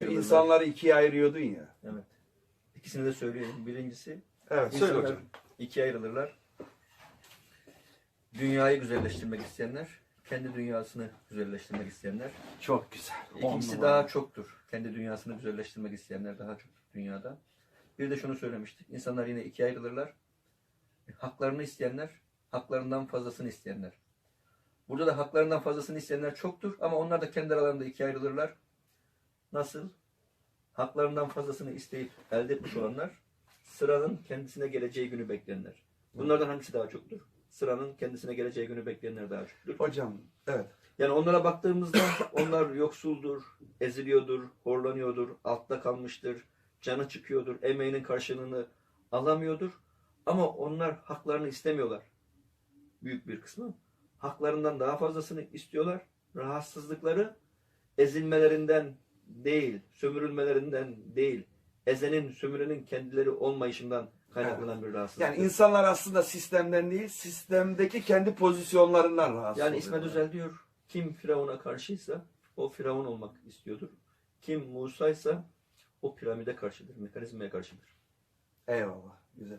İnsanları ikiye ayırıyordun ya. Evet. İkisini de söyleyeyim. Birincisi Evet söyle insanlar hocam. ikiye ayrılırlar. Dünyayı güzelleştirmek isteyenler, kendi dünyasını güzelleştirmek isteyenler. Çok güzel. İkincisi daha çoktur. Kendi dünyasını güzelleştirmek isteyenler daha çok dünyada. Bir de şunu söylemiştik. İnsanlar yine ikiye ayrılırlar. Haklarını isteyenler, haklarından fazlasını isteyenler. Burada da haklarından fazlasını isteyenler çoktur ama onlar da kendi aralarında ikiye ayrılırlar. Nasıl? Haklarından fazlasını isteyip elde etmiş olanlar sıranın kendisine geleceği günü bekleyenler. Bunlardan hangisi daha çoktur? Sıranın kendisine geleceği günü bekleyenler daha çoktur. Hocam evet. Yani onlara baktığımızda onlar yoksuldur, eziliyordur, horlanıyordur, altta kalmıştır, canı çıkıyordur, emeğinin karşılığını alamıyordur. Ama onlar haklarını istemiyorlar. Büyük bir kısmı. Haklarından daha fazlasını istiyorlar. Rahatsızlıkları ezilmelerinden değil, sömürülmelerinden değil, ezenin, sömürenin kendileri olmayışından kaynaklanan bir rahatsızlık. Yani insanlar aslında sistemden değil, sistemdeki kendi pozisyonlarından rahatsız Yani İsmet. Özel diyor, kim Firavun'a karşıysa o Firavun olmak istiyordur. Kim Musa'ysa o piramide karşıdır, mekanizmaya karşıdır. Eyvallah.